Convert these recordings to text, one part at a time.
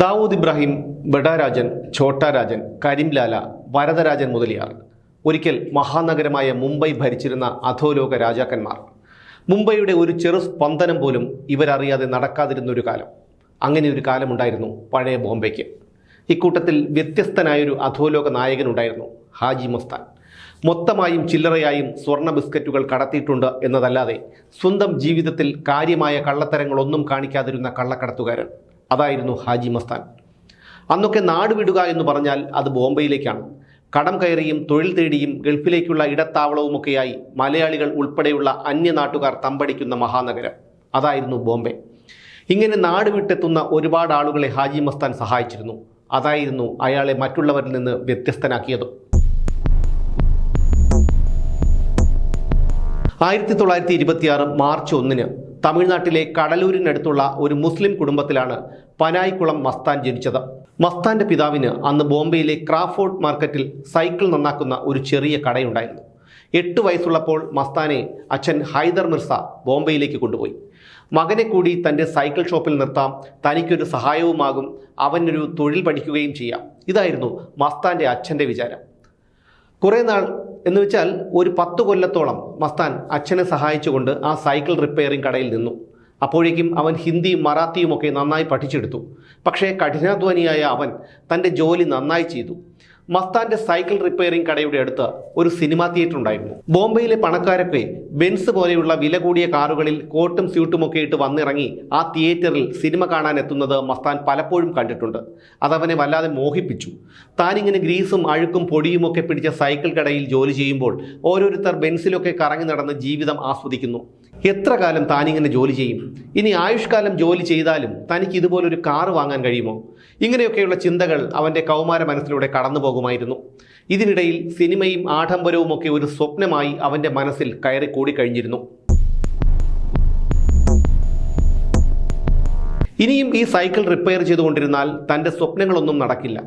ദാവൂദ് ഇബ്രാഹിം ബഡാരാജൻ ഛോട്ടാരാജൻ കരിംലാല വരദരാജൻ മുതലിയാർ. ഒരിക്കൽ മഹാനഗരമായ മുംബൈ ഭരിച്ചിരുന്ന അധോലോക രാജാക്കന്മാർ. മുംബൈയുടെ ഒരു ചെറു സ്പന്ദനം പോലും ഇവരറിയാതെ നടക്കാതിരുന്ന ഒരു കാലം. അങ്ങനെ ഒരു കാലമുണ്ടായിരുന്നു പഴയ ബോംബെക്ക് ഇക്കൂട്ടത്തിൽ വ്യത്യസ്തനായൊരു അധോലോക നായകനുണ്ടായിരുന്നു ഹാജി മസ്താൻ. മൊത്തമായും ചില്ലറയായും സ്വർണ ബിസ്ക്കറ്റുകൾ കടത്തിയിട്ടുണ്ട് എന്നതല്ലാതെ സ്വന്തം ജീവിതത്തിൽ കാര്യമായ കള്ളത്തരങ്ങളൊന്നും കാണിക്കാതിരുന്ന കള്ളക്കടത്തുകാരൻ. അതായിരുന്നു ഹാജി മസ്താൻ. അന്നൊക്കെ നാട് വിടുക എന്ന് പറഞ്ഞാൽ അത് ബോംബെയിലേക്കാണ്. കടം കയറിയും തൊഴിൽ തേടിയും ഗൾഫിലേക്കുള്ള ഇടത്താവളവുമൊക്കെയായി മലയാളികൾ ഉൾപ്പെടെയുള്ള അന്യനാട്ടുകാർ തമ്പടിക്കുന്ന മഹാനഗരം. അതായിരുന്നു ബോംബെ. ഇങ്ങനെ നാട് വിട്ടെത്തുന്ന ഒരുപാട് ആളുകളെ ഹാജി മസ്താൻ സഹായിച്ചിരുന്നു. അതായിരുന്നു അയാളെ മറ്റുള്ളവരിൽ നിന്ന് വ്യത്യസ്തനാക്കിയതും. ആയിരത്തി തൊള്ളായിരത്തി ഇരുപത്തിയാറ് മാർച്ച് ഒന്നിന് തമിഴ്നാട്ടിലെ കടലൂരിനടുത്തുള്ള ഒരു മുസ്ലിം കുടുംബത്തിലാണ് പനായിക്കുളം മസ്താൻ ജനിച്ചത്. മസ്താന്റെ പിതാവിന് അന്ന് ബോംബെയിലെ ക്രാഫോർഡ് മാർക്കറ്റിൽ സൈക്കിൾ നന്നാക്കുന്ന ഒരു ചെറിയ കടയുണ്ടായിരുന്നു. എട്ട് വയസ്സുള്ളപ്പോൾ മസ്താനെ അച്ഛൻ ഹൈദർ മിർസ ബോംബെയിലേക്ക് കൊണ്ടുപോയി. മകനെ കൂടി തന്റെ സൈക്കിൾ ഷോപ്പിൽ നിർത്താം തനിക്കൊരു സഹായവുമാകും അവനൊരു തൊഴിൽ പഠിക്കുകയും ചെയ്യാം. ഇതായിരുന്നു മസ്താന്റെ അച്ഛന്റെ വിചാരം. കുറേ നാൾ എന്ന് വെച്ചാൽ ഒരു പത്ത് കൊല്ലത്തോളം മസ്താൻ അച്ഛനെ സഹായിച്ചുകൊണ്ട് ആ സൈക്കിൾ റിപ്പയറിംഗ് കടയിൽ നിന്നു. അപ്പോഴേക്കും അവൻ ഹിന്ദിയും മറാത്തിയും ഒക്കെ നന്നായി പഠിച്ചെടുത്തു. പക്ഷേ കഠിനാധ്വാനിയായ അവൻ തന്റെ ജോലി നന്നായി ചെയ്തു. മസ്താന്റെ സൈക്കിൾ റിപ്പയറിംഗ് കടയുടെ അടുത്ത് ഒരു സിനിമാ തിയേറ്റർ ഉണ്ടായിരുന്നു. ബോംബെയിലെ പണക്കാരൊക്കെ ബെൻസ് പോലെയുള്ള വില കൂടിയ കാറുകളിൽ കോട്ടും സ്യൂട്ടും ഒക്കെ ഇട്ട് വന്നിറങ്ങി ആ തിയേറ്ററിൽ സിനിമ കാണാൻ എത്തുന്നത് മസ്താൻ പലപ്പോഴും കണ്ടിട്ടുണ്ട്. അതവനെ വല്ലാതെ മോഹിപ്പിച്ചു. താനിങ്ങനെ ഗ്രീസും അഴുക്കും പൊടിയുമൊക്കെ പിടിച്ച സൈക്കിൾ കടയിൽ ജോലി ചെയ്യുമ്പോൾ ഓരോരുത്തർ ബെൻസിലൊക്കെ കറങ്ങി നടന്ന് ജീവിതം ആസ്വദിക്കുന്നു. എത്ര കാലം താനിങ്ങനെ ജോലി ചെയ്യും? ഇനി ആയുഷ്കാലം ജോലി ചെയ്താലും തനിക്ക് ഇതുപോലൊരു കാറ് വാങ്ങാൻ കഴിയുമോ? ഇങ്ങനെയൊക്കെയുള്ള ചിന്തകൾ അവന്റെ കൗമാര മനസ്സിലൂടെ കടന്നു പോകുമായിരുന്നു ഇതിനിടയിൽ സിനിമയും ആഡംബരവും ഒക്കെ ഒരു സ്വപ്നമായി അവന്റെ മനസ്സിൽ കയറി കൂടിക്കഴിഞ്ഞിരുന്നു. ഇനിയും ഈ സൈക്കിൾ റിപ്പയർ ചെയ്തുകൊണ്ടിരുന്നാൽ തന്റെ സ്വപ്നങ്ങളൊന്നും നടക്കില്ല.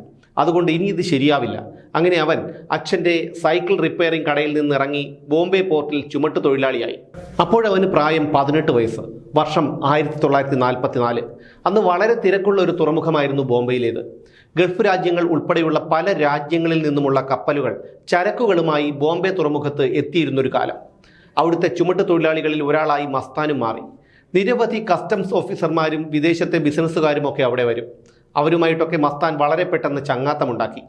അതുകൊണ്ട് ഇനി ഇത് ശരിയാവില്ല. അങ്ങനെ അവൻ അച്ഛന്റെ സൈക്കിൾ റിപ്പയറിംഗ് കടയിൽ നിന്ന് ഇറങ്ങി ബോംബെ പോർട്ടിൽ ചുമട്ട് തൊഴിലാളിയായി അപ്പോഴവന് പ്രായം പതിനെട്ട് വയസ്സ്. വർഷം ആയിരത്തി തൊള്ളായിരത്തി നാൽപ്പത്തി നാല് അന്ന് വളരെ തിരക്കുള്ള ഒരു തുറമുഖമായിരുന്നു ബോംബെയിലേത്. ഗൾഫ് രാജ്യങ്ങൾ ഉൾപ്പെടെയുള്ള പല രാജ്യങ്ങളിൽ നിന്നുമുള്ള കപ്പലുകൾ ചരക്കുകളുമായി ബോംബെ തുറമുഖത്ത് എത്തിയിരുന്നൊരു കാലം. അവിടുത്തെ ചുമട്ട് തൊഴിലാളികളിൽ ഒരാളായി മസ്താനും മാറി. നിരവധി കസ്റ്റംസ് ഓഫീസർമാരും വിദേശത്തെ ബിസിനസ്സുകാരുമൊക്കെ അവിടെ വരും. അവരുമായിട്ടൊക്കെ മസ്താൻ വളരെ പെട്ടെന്ന് ചങ്ങാത്തമുണ്ടാക്കി.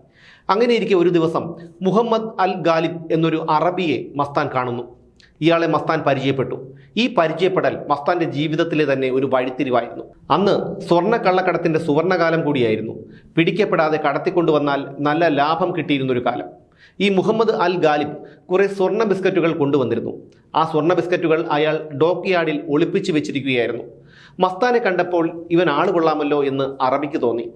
അങ്ങനെയിരിക്കെ ഒരു ദിവസം മുഹമ്മദ് അൽ ഗാലിബ് എന്നൊരു അറബിയെ മസ്താൻ കാണുന്നു. ഇയാളെ മസ്താൻ പരിചയപ്പെട്ടു. ഈ പരിചയപ്പെടൽ മസ്താന്റെ ജീവിതത്തിലെ തന്നെ ഒരു വഴിത്തിരിവായിരുന്നു. അന്ന് സ്വർണ കള്ളക്കടത്തിന്റെ സുവർണകാലം കൂടിയായിരുന്നു. പിടിക്കപ്പെടാതെ കടത്തിക്കൊണ്ടുവന്നാൽ നല്ല ലാഭം കിട്ടിയിരുന്നൊരു കാലം. ഈ മുഹമ്മദ് അൽ ഗാലിബ് കുറെ സ്വർണ ബിസ്ക്കറ്റുകൾ കൊണ്ടുവന്നിരുന്നു. ആ സ്വർണ ബിസ്ക്കറ്റുകൾ അയാൾ ഡോക്ക് യാർഡിൽ ഒളിപ്പിച്ചു വെച്ചിരിക്കുകയായിരുന്നു. മസ്താനെ കണ്ടപ്പോൾ ഇവൻ ആൾ കൊള്ളാമല്ലോ എന്ന് അറബിക്ക് തോന്നി.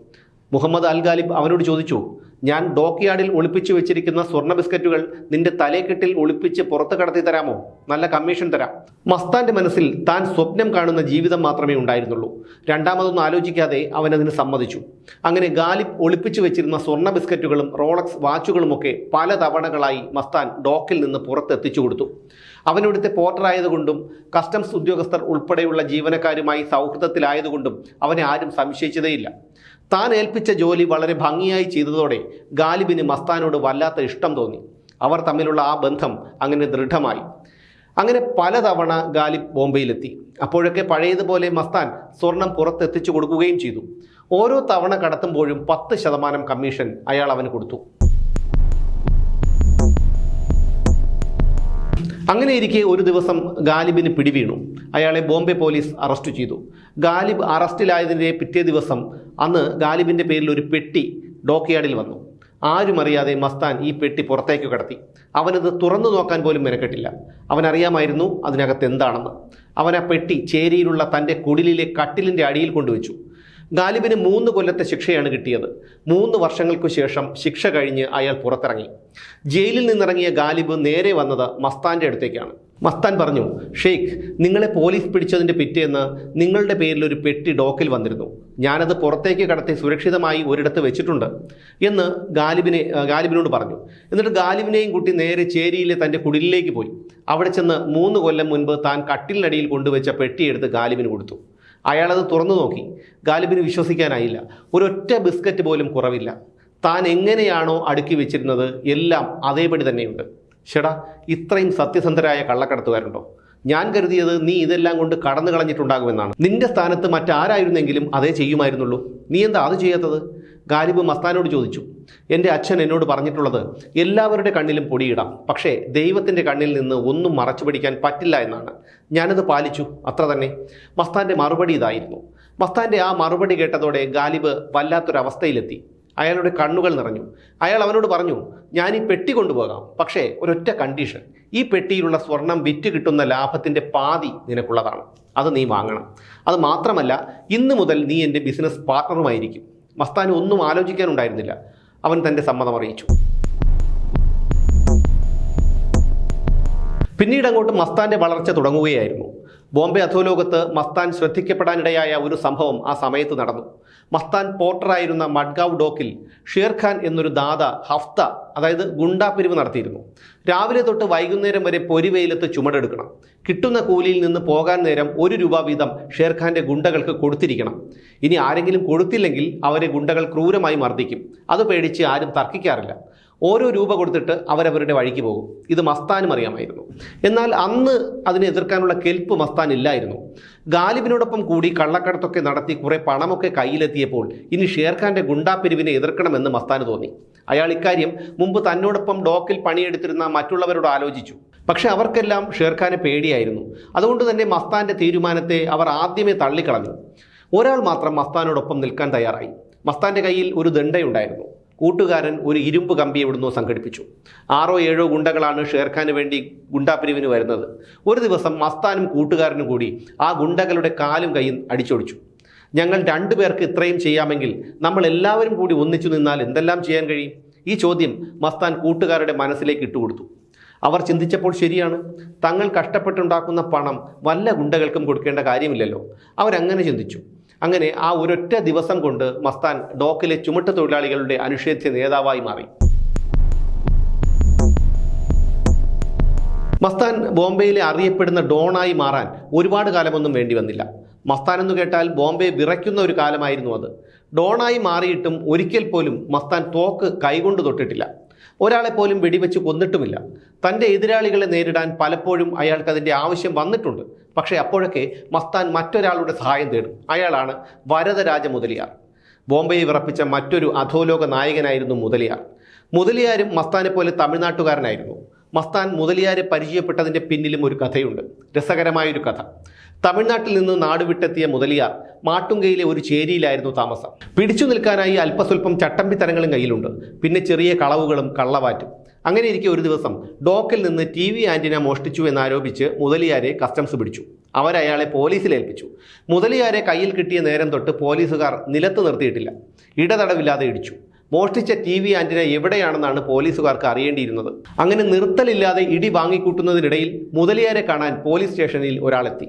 മുഹമ്മദ് അൽ ഗാലിബ് അവനോട് ചോദിച്ചു ഞാൻ ഡോക്യാർഡിൽ ഒളിപ്പിച്ചു വെച്ചിരിക്കുന്ന സ്വർണ ബിസ്ക്കറ്റുകൾ നിന്റെ തലേക്കെട്ടിൽ ഒളിപ്പിച്ച് പുറത്ത് കടത്തി തരാമോ? നല്ല കമ്മീഷൻ തരാം. മസ്താന്റെ മനസ്സിൽ താൻ സ്വപ്നം കാണുന്ന ജീവിതം മാത്രമേ ഉണ്ടായിരുന്നുള്ളൂ. രണ്ടാമതൊന്നും ആലോചിക്കാതെ അവൻ അതിന് സമ്മതിച്ചു. അങ്ങനെ ഗാലിബ് ഒളിപ്പിച്ചു വെച്ചിരുന്ന സ്വർണ ബിസ്ക്കറ്റുകളും റോളക്സ് വാച്ചുകളുമൊക്കെ പല തവണകളായി മസ്താൻ ഡോക്കിൽ നിന്ന് പുറത്തെത്തിച്ചു കൊടുത്തു. അവനിവിടുത്തെ പോർട്ടറായതുകൊണ്ടും കസ്റ്റംസ് ഉദ്യോഗസ്ഥർ ഉൾപ്പെടെയുള്ള ജീവനക്കാരുമായി സൗഹൃദത്തിലായതുകൊണ്ടും അവനെ ആരും സംശയിച്ചതേയില്ല. താൻ ഏൽപ്പിച്ച ജോലി വളരെ ഭംഗിയായി ചെയ്തതോടെ ഗാലിബിന് മസ്താനോട് വല്ലാത്ത ഇഷ്ടം തോന്നി. അവർ തമ്മിലുള്ള ആ ബന്ധം അങ്ങനെ ദൃഢമായി. അങ്ങനെ പലതവണ ഗാലിബ് ബോംബെയിലെത്തി. അപ്പോഴൊക്കെ പഴയതുപോലെ മസ്താൻ സ്വർണം പുറത്തെത്തിച്ചു കൊടുക്കുകയും ചെയ്തു. ഓരോ തവണ കടത്തുമ്പോഴും പത്ത് ശതമാനം കമ്മീഷൻ അയാൾ അവന് കൊടുത്തു. അങ്ങനെ ഇരിക്കെ ഒരു ദിവസം ഗാലിബിന് പിടിവീണു. അയാളെ ബോംബെ പോലീസ് അറസ്റ്റ് ചെയ്തു. ഗാലിബ് അറസ്റ്റിലായതിന്റെ പിറ്റേ ദിവസം അന്ന് ഗാലിബിന്റെ പേരിൽ ഒരു പെട്ടി ഡോക്യാർഡിൽ വന്നു. ആരുമറിയാതെ മസ്താൻ ഈ പെട്ടി പുറത്തേക്ക് കടത്തി. അവനത് തുറന്നു നോക്കാൻ പോലും മെനക്കെട്ടില്ല. അവനറിയാമായിരുന്നു അതിനകത്ത് എന്താണെന്ന്. അവൻ ആ പെട്ടി ചേരിയിലുള്ള തന്റെ കുടിലിലെ കട്ടിലിന്റെ അടിയിൽ കൊണ്ടുവച്ചു. ഗാലിബിന് മൂന്ന് കൊല്ലത്തെ ശിക്ഷയാണ് കിട്ടിയത്. മൂന്ന് വർഷങ്ങൾക്കു ശേഷം ശിക്ഷ കഴിഞ്ഞ് അയാൾ പുറത്തിറങ്ങി. ജയിലിൽ നിന്നിറങ്ങിയ ഗാലിബ് നേരെ വന്നത് മസ്താന്റെ അടുത്തേക്കാണ്. മസ്താൻ പറഞ്ഞു ഷെയ്ഖ് നിങ്ങളെ പോലീസ് പിടിച്ചതിന്റെ പിറ്റേന്ന് നിങ്ങളുടെ പേരിൽ ഒരു പെട്ടി ഡോക്കിൽ വന്നിരുന്നു. ഞാനത് പുറത്തേക്ക് കടത്തി സുരക്ഷിതമായി ഒരിടത്ത് വെച്ചിട്ടുണ്ട് എന്ന് ഗാലിബിനെ ഗാലിബിനോട് പറഞ്ഞു. എന്നിട്ട് ഗാലിബിനെയും കുട്ടി നേരെ ചേരിയിലെ തന്റെ കുടിലിലേക്ക് പോയി. അവിടെ ചെന്ന് മൂന്ന് കൊല്ലം മുൻപ് താൻ കട്ടിലിനടിയിൽ കൊണ്ടുവച്ച പെട്ടിയെടുത്ത് ഗാലിബിന് കൊടുത്തു. അയാളത് തുറന്നു നോക്കി. ഗാലിബിന് വിശ്വസിക്കാനായില്ല. ഒരൊറ്റ ബിസ്ക്കറ്റ് പോലും കുറവില്ല. താൻ എങ്ങനെയാണോ അടുക്കി വെച്ചിരുന്നത് എല്ലാം അതേപടി തന്നെയുണ്ട്. ഷെടാ ഇത്രയും സത്യസന്ധരായ കള്ളക്കടത്തുകാരുണ്ടോ? ഞാൻ കരുതിയത് നീ ഇതെല്ലാം കൊണ്ട് കടന്നു കളഞ്ഞിട്ടുണ്ടാകുമെന്നാണ് നിന്റെ സ്ഥാനത്ത് മറ്റാരായിരുന്നെങ്കിലും അതേ ചെയ്യുമായിരുന്നുള്ളൂ. നീ എന്താ അത് ചെയ്യാത്തത്? ഗാലിബ് മസ്താനോട് ചോദിച്ചു എന്റെ അച്ഛൻ എന്നോട് പറഞ്ഞിട്ടുള്ളത് എല്ലാവരുടെ കണ്ണിലും പൊടിയിടാം പക്ഷേ ദൈവത്തിന്റെ കണ്ണിൽ നിന്ന് ഒന്നും മറച്ചു പിടിക്കാൻ പറ്റില്ല എന്നാണ്. ഞാനത് പാലിച്ചു അത്ര തന്നെ. മസ്താന്റെ മറുപടി ഇതായിരുന്നു. മസ്താന്റെ ആ മറുപടി കേട്ടതോടെ ഗാലിബ് വല്ലാത്തൊരവസ്ഥയിലെത്തി. അയാളുടെ കണ്ണുകൾ നിറഞ്ഞു. അയാൾ അവനോട് പറഞ്ഞു ഞാൻ ഈ പെട്ടി കൊണ്ടുപോകാം പക്ഷേ ഒരൊറ്റ കണ്ടീഷൻ. ഈ പെട്ടിയിലുള്ള സ്വർണം വിറ്റ് കിട്ടുന്ന ലാഭത്തിന്റെ പാതി നിനക്കുള്ളതാണ്. അത് നീ വാങ്ങണം. അത് മാത്രമല്ല ഇന്ന് മുതൽ നീ എന്റെ ബിസിനസ് പാർട്ണറുമായിരിക്കും. മസ്താന് ഒന്നും ആലോചിക്കാനുണ്ടായിരുന്നില്ല. അവൻ തന്റെ സമ്മതം അറിയിച്ചു. പിന്നീട് അങ്ങോട്ട് മസ്താന്റെ വളർച്ച തുടങ്ങുകയായിരുന്നു. ബോംബെ അധോലോകത്ത് മസ്താൻ ശ്രദ്ധിക്കപ്പെടാനിടയായ ഒരു സംഭവം ആ സമയത്ത് നടന്നു. മസ്താൻ പോർട്ടറായിരുന്ന മഡ്ഗാവ് ഡോക്കിൽ ഷേർഖാൻ എന്നൊരു ദാദ ഹഫ്ത അതായത് ഗുണ്ടാപിരിവ് നടത്തിയിരുന്നു. രാവിലെ തൊട്ട് വൈകുന്നേരം വരെ പൊരിവെയിലത്ത് ചുമടെടുക്കണം. കിട്ടുന്ന കൂലിയിൽ നിന്ന് പോകാൻ നേരം ഒരു രൂപ വീതം ഷേർഖാന്റെ ഗുണ്ടകൾക്ക് കൊടുത്തിരിക്കണം. ഇനി ആരെങ്കിലും കൊടുത്തില്ലെങ്കിൽ അവരെ ഗുണ്ടകൾ ക്രൂരമായി മർദ്ദിക്കും. അത് പേടിച്ച് ആരും തർക്കിക്കാറില്ല. ഓരോ രൂപ കൊടുത്തിട്ട് അവരവരുടെ വഴിക്ക് പോകും. ഇത് മസ്താനും അറിയാമായിരുന്നു. എന്നാൽ അന്ന് അതിനെ എതിർക്കാനുള്ള കെൽപ്പ് മസ്താൻ ഇല്ലായിരുന്നു. ഗാലിബിനോടൊപ്പം കൂടി കള്ളക്കടത്തൊക്കെ നടത്തി കുറെ പണമൊക്കെ കയ്യിലെത്തിയപ്പോൾ ഇനി ഷേർഖാന്റെ ഗുണ്ടാപ്പിരിവിനെ എതിർക്കണമെന്ന് മസ്താന് തോന്നി. അയാൾ ഇക്കാര്യം മുമ്പ് തന്നോടൊപ്പം ഡോക്കിൽ പണിയെടുത്തിരുന്ന മറ്റുള്ളവരോട് ആലോചിച്ചു. പക്ഷെ അവർക്കെല്ലാം ഷേർഖാനെ പേടിയായിരുന്നു. അതുകൊണ്ട് തന്നെ മസ്താന്റെ തീരുമാനത്തെ അവർ ആദ്യമേ തള്ളിക്കളഞ്ഞു. ഒരാൾ മാത്രം മസ്താനോടൊപ്പം നിൽക്കാൻ തയ്യാറായി. മസ്താന്റെ കയ്യിൽ ഒരു ദണ്ഡയുണ്ടായിരുന്നു. കൂട്ടുകാരൻ ഒരു ഇരുമ്പ് കമ്പി എവിടുന്നോ സംഘടിപ്പിച്ചു. ആറോ ഏഴോ ഗുണ്ടകളാണ് ഷേർഖാന് വേണ്ടി ഗുണ്ടാപിരിവിന് വരുന്നത്. ഒരു ദിവസം മസ്താനും കൂട്ടുകാരനും കൂടി ആ ഗുണ്ടകളുടെ കാലും കൈയും അടിച്ചൊടിച്ചു. ഞങ്ങൾ രണ്ടുപേർക്ക് ഇത്രയും ചെയ്യാമെങ്കിൽ നമ്മൾ എല്ലാവരും കൂടി ഒന്നിച്ചു നിന്നാൽ എന്തെല്ലാം ചെയ്യാൻ കഴിയും? ഈ ചോദ്യം മസ്താൻ കൂട്ടുകാരുടെ മനസ്സിലേക്ക് ഇട്ടുകൊടുത്തു. അവർ ചിന്തിച്ചപ്പോൾ ശരിയാണ്. തങ്ങൾ കഷ്ടപ്പെട്ടുണ്ടാക്കുന്ന പണം വല്ല ഗുണ്ടകൾക്കും കൊടുക്കേണ്ട കാര്യമില്ലല്ലോ. അവരങ്ങനെ ചിന്തിച്ചു. അങ്ങനെ ആ ഒരൊറ്റ ദിവസം കൊണ്ട് മസ്താൻ ഡോക്കിലെ ചുമട്ട് തൊഴിലാളികളുടെ അനിഷേധ്യ നേതാവായി മാറി. മസ്താൻ ബോംബെയിലെ അറിയപ്പെടുന്ന ഡോണായി മാറാൻ ഒരുപാട് കാലമൊന്നും വേണ്ടി വന്നില്ല. മസ്താൻ എന്ന് കേട്ടാൽ ബോംബെ വിറയ്ക്കുന്ന ഒരു കാലമായിരുന്നു അത്. ഡോണായി മാറിയിട്ടും ഒരിക്കൽ പോലും മസ്താൻ തോക്ക് കൈകൊണ്ട് തൊട്ടിട്ടില്ല. ഒരാളെ പോലും വെടിവെച്ച് കൊന്നിട്ടുമില്ല. തന്റെ എതിരാളികളെ നേരിടാൻ പലപ്പോഴും അയാൾക്ക് അതിന്റെ ആവശ്യം വന്നിട്ടുണ്ട്. പക്ഷേ അപ്പോഴൊക്കെ മസ്താൻ മറ്റൊരാളുടെ സഹായം തേടും. അയാളാണ് വരദരാജ മുതലിയാർ. ബോംബെയിൽ വിറപ്പിച്ച മറ്റൊരു അധോലോക നായകനായിരുന്നു മുതലിയാർ. മുതലിയാരും മസ്താനെ പോലെ തമിഴ്നാട്ടുകാരനായിരുന്നു. മസ്താൻ മുതലിയാരെ പരിചയപ്പെട്ടതിന്റെ പിന്നിലും ഒരു കഥയുണ്ട്. രസകരമായൊരു കഥ. തമിഴ്നാട്ടിൽ നിന്ന് നാടുവിട്ടെത്തിയ മുതലിയാർ മാട്ടുങ്കയിലെ ഒരു ചേരിയിലായിരുന്നു താമസം. പിടിച്ചു നിൽക്കാനായി അല്പസ്വല്പം ചട്ടമ്പിത്തരങ്ങളും കയ്യിലുണ്ട്. പിന്നെ ചെറിയ കളവുകളും കള്ളവാറ്റും. അങ്ങനെ ഇരിക്കെ ഒരു ദിവസം ഡോക്കിൽ നിന്ന് ടി വി ആന്റിന മോഷ്ടിച്ചു എന്നാരോപിച്ച് മുതലിയാരെ കസ്റ്റംസ് പിടിച്ചു. അവരയാളെ പോലീസിൽ ഏൽപ്പിച്ചു. മുതലിയാരെ കയ്യിൽ കിട്ടിയ നേരം തൊട്ട് പോലീസുകാർ നിലത്ത് നിർത്തിയിട്ടില്ല. ഇടതടവില്ലാതെ ഇടിച്ചു. മോഷ്ടിച്ച ടി വി ആന്റിന എവിടെയാണെന്നാണ് പോലീസുകാർക്ക് അറിയേണ്ടിയിരുന്നത്. അങ്ങനെ നിർത്തലില്ലാതെ ഇടി വാങ്ങിക്കൂട്ടുന്നതിനിടയിൽ മുതലിയാരെ കാണാൻ പോലീസ് സ്റ്റേഷനിൽ ഒരാളെത്തി.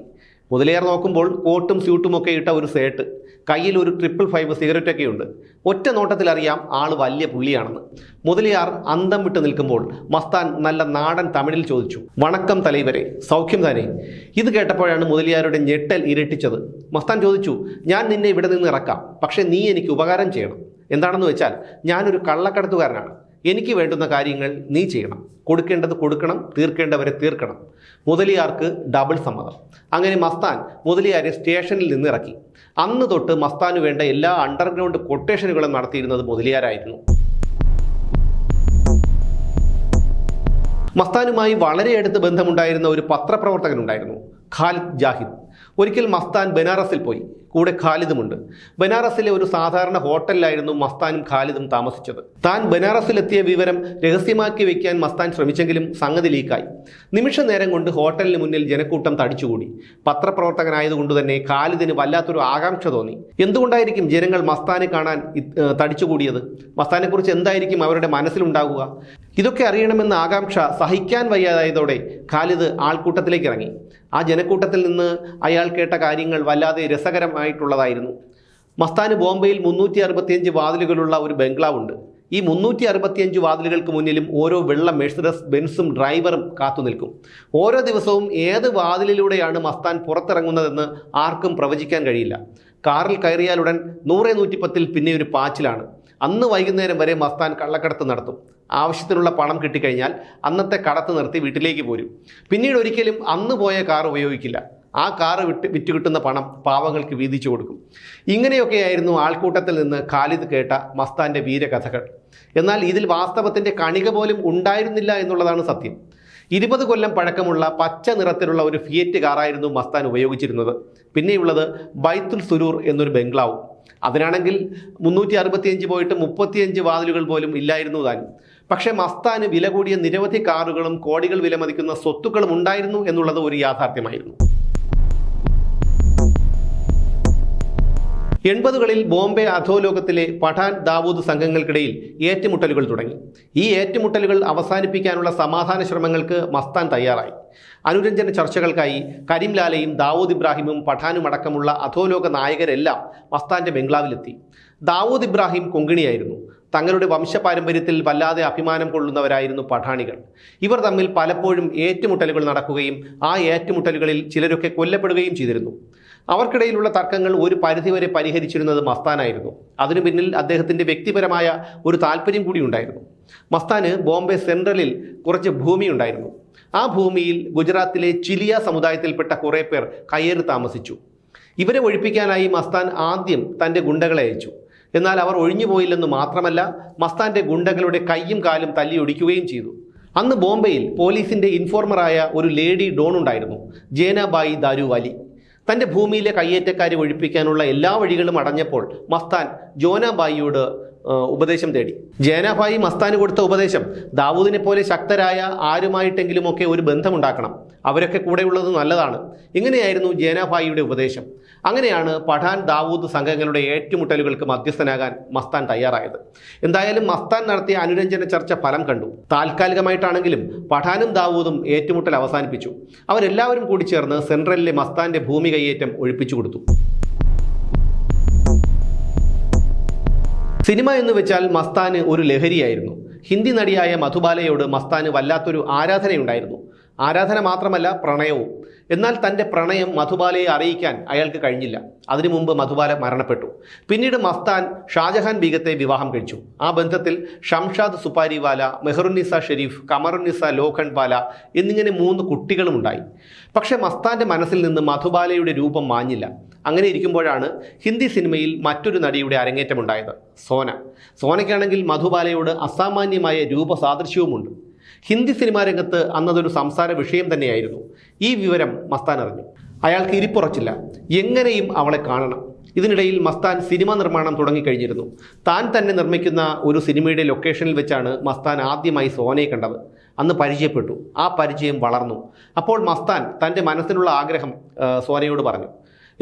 മുതലിയാർ നോക്കുമ്പോൾ കോട്ടും സ്യൂട്ടും ഒക്കെ ഇട്ട ഒരു സേട്ട് കയ്യിൽ ഒരു ട്രിപ്പിൾ ഫൈവ് സിഗരറ്റൊക്കെ ഉണ്ട്. ഒറ്റ നോട്ടത്തിൽ അറിയാം ആൾ വലിയ പുള്ളിയാണെന്ന്. മുതലിയാർ അന്തം വിട്ട് നിൽക്കുമ്പോൾ മസ്താൻ നല്ല നാടൻ തമിഴിൽ ചോദിച്ചു വണക്കം തലൈവരെ സൗഖ്യം തന്നെ. ഇത് കേട്ടപ്പോഴാണ് മുതലിയാരുടെ ഞെട്ടൽ ഇരട്ടിച്ചത്. മസ്താൻ ചോദിച്ചു ഞാൻ നിന്നെ ഇവിടെ നിന്ന് ഇറക്കാം പക്ഷേ നീ എനിക്ക് ഉപകാരം ചെയ്യണം. എന്താണെന്ന് വെച്ചാൽ ഞാനൊരു കള്ളക്കടത്തുകാരനാണ്. എനിക്ക് വേണ്ടുന്ന കാര്യങ്ങൾ നീ ചെയ്യണം. കൊടുക്കേണ്ടത് കൊടുക്കണം തീർക്കേണ്ടവരെ തീർക്കണം. മുതലിയാർക്ക് ഡബിൾ സമ്മതം. അങ്ങനെ മസ്താൻ മുതലിയാരെ സ്റ്റേഷനിൽ നിന്ന് ഇറക്കി അന്ന് തൊട്ട് മസ്താന് വേണ്ട എല്ലാ അണ്ടർഗ്രൗണ്ട് കൊട്ടേഷനുകളും നടത്തിയിരുന്നത് മുതലിയാരായിരുന്നു. മസ്താനുമായി വളരെ അടുത്ത് ബന്ധമുണ്ടായിരുന്ന ഒരു പത്രപ്രവർത്തകനുണ്ടായിരുന്നു ഖാലിദ് ജാഹിദ്. ഒരിക്കൽ മസ്താൻ ബനാറസിൽ പോയി. കൂടെ ഖാലിദുമുണ്ട്. ബനാറസിലെ ഒരു സാധാരണ ഹോട്ടലിലായിരുന്നു മസ്താനും ഖാലിദും താമസിച്ചത്. താൻ ബനാറസിലെത്തിയ വിവരം രഹസ്യമാക്കി വയ്ക്കാൻ മസ്താൻ ശ്രമിച്ചെങ്കിലും സംഗതി ലീക്കായി. നിമിഷ നേരം കൊണ്ട് ഹോട്ടലിന് മുന്നിൽ ജനക്കൂട്ടം തടിച്ചുകൂടി. പത്രപ്രവർത്തകനായതുകൊണ്ട് തന്നെ ഖാലിദിന് വല്ലാത്തൊരു ആകാംക്ഷ തോന്നി. എന്തുകൊണ്ടായിരിക്കും ജനങ്ങൾ മസ്താനെ കാണാൻ തടിച്ചുകൂടിയത്? മസ്താനെക്കുറിച്ച് എന്തായിരിക്കും അവരുടെ മനസ്സിലുണ്ടാകുക ഇതൊക്കെ അറിയണമെന്ന ആകാംക്ഷ സഹിക്കാൻ വയ്യാതായതോടെ ഖാലിദ് ആൾക്കൂട്ടത്തിലേക്ക് ഇറങ്ങി ആ ജനക്കൂട്ടത്തിൽ നിന്ന് അയാൾ കേട്ട കാര്യങ്ങൾ വല്ലാതെ രസകരമായിട്ടുള്ളതായിരുന്നു. മസ്താന് ബോംബെയിൽ മുന്നൂറ്റി അറുപത്തിയഞ്ച് വാതിലുകളുള്ള ഒരു ബംഗ്ലാവുണ്ട്. ഈ മുന്നൂറ്റി അറുപത്തിയഞ്ച് വാതിലുകൾക്ക് മുന്നിലും ഓരോ വെള്ള മെഴ്സിഡസ് ബെൻസും ഡ്രൈവറും കാത്തുനിൽക്കും ഓരോ ദിവസവും ഏത് വാതിലിലൂടെയാണ് മസ്താൻ പുറത്തിറങ്ങുന്നതെന്ന് ആർക്കും പ്രവചിക്കാൻ കഴിയില്ല. കാറിൽ കയറിയാലുടൻ നൂറെ നൂറ്റിപ്പത്തിൽ പിന്നെ ഒരു പാച്ചിലാണ്. അന്ന് വൈകുന്നേരം വരെ മസ്താൻ കള്ളക്കടത്ത് നടത്തും. ആവശ്യത്തിനുള്ള പണം കിട്ടിക്കഴിഞ്ഞാൽ അന്നത്തെ കടത്ത് നിർത്തി വീട്ടിലേക്ക് പോരും. പിന്നീട് ഒരിക്കലും അന്ന് പോയ കാർ ഉപയോഗിക്കില്ല. ആ കാറ് വിട്ട് വിറ്റ് കിട്ടുന്ന പണം പാവങ്ങൾക്ക് വീതിച്ചു കൊടുക്കും. ഇങ്ങനെയൊക്കെയായിരുന്നു ആൾക്കൂട്ടത്തിൽ നിന്ന് ഖാലിദ് കേട്ട മസ്താന്റെ വീരകഥകൾ. എന്നാൽ ഇതിൽ വാസ്തവത്തിന്റെ കണിക പോലും ഉണ്ടായിരുന്നില്ല എന്നുള്ളതാണ് സത്യം. ഇരുപത് കൊല്ലം പഴക്കമുള്ള പച്ച നിറത്തിലുള്ള ഒരു ഫിയറ്റ് കാറായിരുന്നു മസ്താൻ ഉപയോഗിച്ചിരുന്നത്. പിന്നെയുള്ളത് ബൈത്തുൽ സുരൂർ എന്നൊരു ബംഗ്ലാവ്. അതിനാണെങ്കിൽ മുന്നൂറ്റി അറുപത്തിയഞ്ച് പോയിട്ട് മുപ്പത്തിയഞ്ച് വാതിലുകൾ പോലും ഇല്ലായിരുന്നു താനും പക്ഷേ മസ്താന് വില കൂടിയ നിരവധി കാറുകളും കോടികൾ വിലമതിക്കുന്ന സ്വത്തുക്കളും ഉണ്ടായിരുന്നു എന്നുള്ളത് ഒരു യാഥാർത്ഥ്യമായിരുന്നു. എൺപതുകളിൽ ബോംബെ അധോലോകത്തിലെ പഠാൻ ദാവൂദ് സംഘങ്ങൾക്കിടയിൽ ഏറ്റുമുട്ടലുകൾ തുടങ്ങി. ഈ ഏറ്റുമുട്ടലുകൾ അവസാനിപ്പിക്കാനുള്ള സമാധാന ശ്രമങ്ങൾക്ക് മസ്താൻ തയ്യാറായി. അനുരഞ്ജന ചർച്ചകൾക്കായി കരീംലാലയും ദാവൂദ് ഇബ്രാഹിമും പഠാനും അടക്കമുള്ള അധോലോക നായകരെല്ലാം മസ്താന്റെ ബംഗ്ലാവിലെത്തി. ദാവൂദ് ഇബ്രാഹിം കൊങ്കിണിയായിരുന്നു. തങ്ങളുടെ വംശപാരമ്പര്യത്തിൽ വല്ലാതെ അഭിമാനം കൊള്ളുന്നവരായിരുന്നു പഠാണികൾ. ഇവർ തമ്മിൽ പലപ്പോഴും ഏറ്റുമുട്ടലുകൾ നടക്കുകയും ആ ഏറ്റുമുട്ടലുകളിൽ ചിലരൊക്കെ കൊല്ലപ്പെടുകയും ചെയ്തിരുന്നു. അവർക്കിടയിലുള്ള തർക്കങ്ങൾ ഒരു പരിധിവരെ പരിഹരിച്ചിരുന്നത് മസ്താനായിരുന്നു. അതിനു പിന്നിൽ അദ്ദേഹത്തിന്റെ വ്യക്തിപരമായ ഒരു താല്പര്യം കൂടി ഉണ്ടായിരുന്നു. മസ്താന് ബോംബെ സെൻട്രലിൽ കുറച്ച് ഭൂമി ഉണ്ടായിരുന്നു. ആ ഭൂമിയിൽ ഗുജറാത്തിലെ ചിലിയ സമുദായത്തിൽപ്പെട്ട കുറേ പേർ കയ്യേറി താമസിച്ചു. ഇവരെ ഒഴിപ്പിക്കാനായി മസ്താൻ ആദ്യം തന്റെ ഗുണ്ടകളെ അയച്ചു. എന്നാൽ അവർ ഒഴിഞ്ഞുപോയില്ലെന്ന് മാത്രമല്ല മസ്താന്റെ ഗുണ്ടകളുടെ കൈയും കാലും തല്ലി ഒടിക്കുകയും ചെയ്തു. അന്ന് ബോംബെയിൽ പോലീസിന്റെ ഇൻഫോർമറായ ഒരു ലേഡി ഡോൺ ഉണ്ടായിരുന്നു ജേനാബായി ദാരുവാലി. തന്റെ ഭൂമിയിലെ കയ്യേറ്റക്കാരെ ഒഴിപ്പിക്കാനുള്ള എല്ലാ വഴികളും അടഞ്ഞപ്പോൾ മസ്താൻ ജോനാബായിയോട് ഉപദേശം തേടി. ജേനാഭായി മസ്താന് കൊടുത്ത ഉപദേശം ദാവൂദിനെ പോലെ ശക്തരായ ആരുമായിട്ടെങ്കിലുമൊക്കെ ഒരു ബന്ധമുണ്ടാക്കണം. അവരൊക്കെ കൂടെയുള്ളത് നല്ലതാണ്. ഇങ്ങനെയായിരുന്നു ജേനാഭായിയുടെ ഉപദേശം. അങ്ങനെയാണ് പഠാൻ ദാവൂദ് സംഘങ്ങളുടെ ഏറ്റുമുട്ടലുകൾക്ക് മധ്യസ്ഥനാകാൻ മസ്താൻ തയ്യാറായത്. എന്തായാലും മസ്താൻ നടത്തിയ അനുരഞ്ജന ചർച്ച ഫലം കണ്ടു. താൽക്കാലികമായിട്ടാണെങ്കിലും പഠാനും ദാവൂദും ഏറ്റുമുട്ടൽ അവസാനിപ്പിച്ചു. അവരെല്ലാവരും കൂടി ചേർന്ന് സെൻട്രലിലെ മസ്താന്റെ ഭൂമി കൈയേറ്റം ഒഴിപ്പിച്ചു കൊടുത്തു. സിനിമ എന്ന് വെച്ചാൽ മസ്താന് ഒരു ലഹരിയായിരുന്നു. ഹിന്ദി നടിയായ മധുബാലയോട് മസ്താന് വല്ലാത്തൊരു ആരാധനയുണ്ടായിരുന്നു. ആരാധന മാത്രമല്ല പ്രണയവും. എന്നാൽ തന്റെ പ്രണയം മധുബാലയെ അറിയിക്കാൻ അയാൾക്ക് കഴിഞ്ഞില്ല. അതിനു മുമ്പ് മധുബാല മരണപ്പെട്ടു. പിന്നീട് മസ്താൻ ഷാജഹാൻ ബീഗത്തെ വിവാഹം കഴിച്ചു. ആ ബന്ധത്തിൽ ഷംഷാദ് സുപാരിവാല മെഹറുന്നിസ ഷെരീഫ് കമറുന്നിസ ലോഖൺവാല വാല എന്നിങ്ങനെ മൂന്ന് കുട്ടികളുമുണ്ടായി. പക്ഷേ മസ്താന്റെ മനസ്സിൽ നിന്ന് മധുബാലയുടെ രൂപം മാഞ്ഞില്ല. അങ്ങനെ ഇരിക്കുമ്പോഴാണ് ഹിന്ദി സിനിമയിൽ മറ്റൊരു നടിയുടെ അരങ്ങേറ്റമുണ്ടായത് സോന. സോനയ്ക്കാണെങ്കിൽ മധുബാലയോട് അസാമാന്യമായ രൂപസാദൃശ്യവുമുണ്ട്. ഹിന്ദി സിനിമാ രംഗത്ത് അന്നതൊരു സംസാര വിഷയം തന്നെയായിരുന്നു. ഈ വിവരം മസ്താൻ അറിഞ്ഞു. അയാൾക്ക് ഇരിപ്പുറച്ചില്ല. എങ്ങനെയും അവളെ കാണണം. ഇതിനിടയിൽ മസ്താൻ സിനിമ നിർമ്മാണം തുടങ്ങിക്കഴിഞ്ഞിരുന്നു. താൻ തന്നെ നിർമ്മിക്കുന്ന ഒരു സിനിമയുടെ ലൊക്കേഷനിൽ വെച്ചാണ് മസ്താൻ ആദ്യമായി സോനയെ കണ്ടത്. അന്ന് പരിചയപ്പെട്ടു. ആ പരിചയം വളർന്നു. അപ്പോൾ മസ്താൻ തന്റെ മനസ്സിലുള്ള ആഗ്രഹം സോനയോട് പറഞ്ഞു.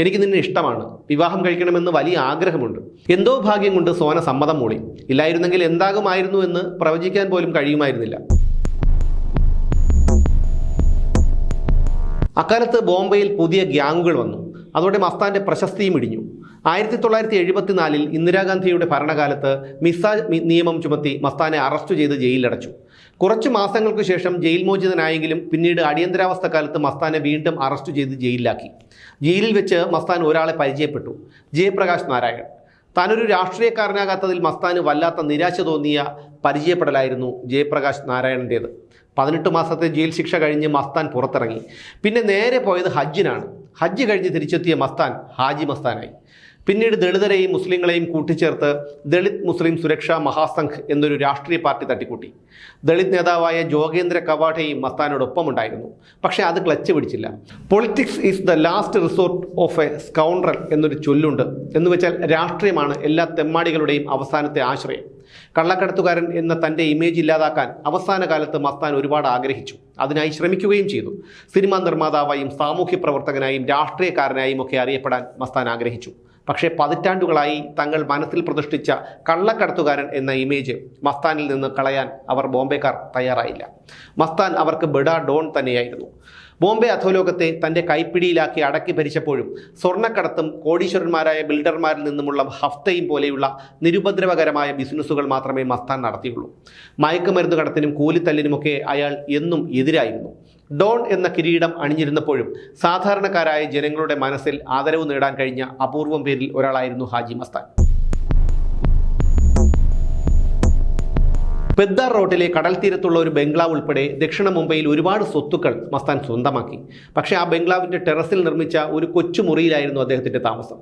എനിക്ക് നിന്നെ ഇഷ്ടമാണ്. വിവാഹം കഴിക്കണമെന്ന് വലിയ ആഗ്രഹമുണ്ട്. എന്തോ ഭാഗ്യം കൊണ്ട് സോന സമ്മതം മൂളി. ഇല്ലായിരുന്നെങ്കിൽ എന്താകുമായിരുന്നു എന്ന് പ്രവചിക്കാൻ പോലും കഴിയുമായിരുന്നില്ല. അക്കാലത്ത് ബോംബെയിൽ പുതിയ ഗ്യാങ്ങുകൾ വന്നു. അതോടെ മസ്താന്റെ പ്രശസ്തിയും ഇടിഞ്ഞു. ആയിരത്തി തൊള്ളായിരത്തി എഴുപത്തിനാലിൽ ഇന്ദിരാഗാന്ധിയുടെ ഭരണകാലത്ത് മിസാജ് നിയമം ചുമത്തി മസ്താനെ അറസ്റ്റ് ചെയ്ത് ജയിലിലടച്ചു. കുറച്ച് മാസങ്ങൾക്ക് ശേഷം ജയിൽ മോചിതനായെങ്കിലും പിന്നീട് അടിയന്തരാവസ്ഥ കാലത്ത് മസ്താനെ വീണ്ടും അറസ്റ്റ് ചെയ്ത് ജയിലിലാക്കി. ജയിലിൽ വെച്ച് മസ്താൻ ഒരാളെ പരിചയപ്പെട്ടു. ജയപ്രകാശ് നാരായൺ. താനൊരു രാഷ്ട്രീയക്കാരനാകാത്തതിൽ മസ്താന് വല്ലാത്ത നിരാശ തോന്നിയ പരിചയപ്പെടലായിരുന്നു ജയപ്രകാശ് നാരായണന്റേത്. പതിനെട്ട് മാസത്തെ ജയിൽ ശിക്ഷ കഴിഞ്ഞ് മസ്താൻ പുറത്തിറങ്ങി. പിന്നെ നേരെ പോയത് ഹജ്ജിനാണ്. ഹജ്ജ് കഴിഞ്ഞ് തിരിച്ചെത്തിയ മസ്താൻ ഹാജി മസ്താനായി. പിന്നീട് ദളിതരെയും മുസ്ലിങ്ങളെയും കൂട്ടിച്ചേർത്ത് ദളിത് മുസ്ലിം സുരക്ഷാ മഹാസംഘ് എന്നൊരു രാഷ്ട്രീയ പാർട്ടി തട്ടിക്കൂട്ടി. ദളിത് നേതാവായ ജോഗേന്ദ്ര കവാഠയും മസ്താനോടൊപ്പം ഉണ്ടായിരുന്നു പക്ഷേ അത് ക്ലച്ച് പിടിച്ചില്ല. Politics is the last resort of a scoundrel എന്നൊരു ചൊല്ലുണ്ട്. എന്ന് വെച്ചാൽ രാഷ്ട്രീയമാണ് എല്ലാ തെമ്മാടികളുടെയും അവസാനത്തെ ആശ്രയം. കള്ളക്കടത്തുകാരൻ എന്ന തന്റെ ഇമേജ് ഇല്ലാതാക്കാൻ അവസാന കാലത്ത് മസ്താൻ ഒരുപാട് ആഗ്രഹിച്ചു. അതിനായി ശ്രമിക്കുകയും ചെയ്തു. സിനിമാ നിർമ്മാതാവായും സാമൂഹ്യ പ്രവർത്തകനായും രാഷ്ട്രീയക്കാരനായും ഒക്കെ അറിയപ്പെടാൻ മസ്താൻ ആഗ്രഹിച്ചു. പക്ഷേ പതിറ്റാണ്ടുകളായി തങ്ങൾ മനസ്സിൽ പ്രതിഷ്ഠിച്ച കള്ളക്കടത്തുകാരൻ എന്ന ഇമേജ് മസ്താനിൽ നിന്ന് കളയാൻ അവർ ബോംബെക്കാർ തയ്യാറായില്ല. മസ്താൻ അവർക്ക് ബെഡ ഡോൺ തന്നെയായിരുന്നു. ബോംബെ അധോലോകത്തെ തന്റെ കൈപ്പിടിയിലാക്കി അടക്കി ഭരിച്ചപ്പോഴും സ്വർണക്കടത്തും കോടീശ്വരന്മാരായ ബിൽഡർമാരിൽ നിന്നുമുള്ള ഹഫ്തയും പോലെയുള്ള നിരുപദ്രവകരമായ ബിസിനസ്സുകൾ മാത്രമേ മസ്താൻ നടത്തിയുള്ളൂ. മയക്കുമരുന്ന് കടത്തിനും കൂലിത്തല്ലിനുമൊക്കെ അയാൾ എന്നും എതിരായിരുന്നു. ഡോൺ എന്ന കിരീടം അണിഞ്ഞിരുന്നപ്പോഴും സാധാരണക്കാരായ ജനങ്ങളുടെ മനസ്സിൽ ആദരവ് നേടാൻ കഴിഞ്ഞ അപൂർവം പേരിൽ ഒരാളായിരുന്നു ഹാജി മസ്താൻ. പെദ്ദാർ റോഡിലെ കടൽ തീരത്തുള്ള ഒരു ബംഗ്ലാവ് ഉൾപ്പെടെ ദക്ഷിണ മുംബൈയിൽ ഒരുപാട് സ്വത്തുക്കൾ മസ്താൻ സ്വന്തമാക്കി. പക്ഷേ ആ ബംഗ്ലാവിന്റെ ടെറസിൽ നിർമ്മിച്ച ഒരു കൊച്ചു മുറിയിലായിരുന്നു അദ്ദേഹത്തിന്റെ താമസം.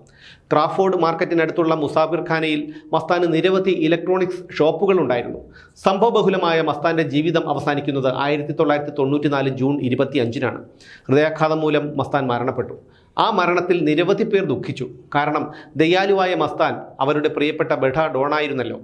ക്രാഫോർഡ് മാർക്കറ്റിനടുത്തുള്ള മുസാഫിർ ഖാനയിൽ മസ്താന് നിരവധി ഇലക്ട്രോണിക്സ് ഷോപ്പുകൾ ഉണ്ടായിരുന്നു. സംഭവബഹുലമായ മസ്താന്റെ ജീവിതം അവസാനിക്കുന്നത് ആയിരത്തി തൊള്ളായിരത്തി തൊണ്ണൂറ്റിനാല് ജൂൺ ഇരുപത്തി അഞ്ചിനാണ് ഹൃദയാഘാതം മൂലം മസ്താൻ മരണപ്പെട്ടു. ആ മരണത്തിൽ നിരവധി പേർ ദുഃഖിച്ചു. കാരണം ദയാലുവായ മസ്താൻ അവരുടെ പ്രിയപ്പെട്ട ബഠ ഡോണായിരുന്നല്ലോ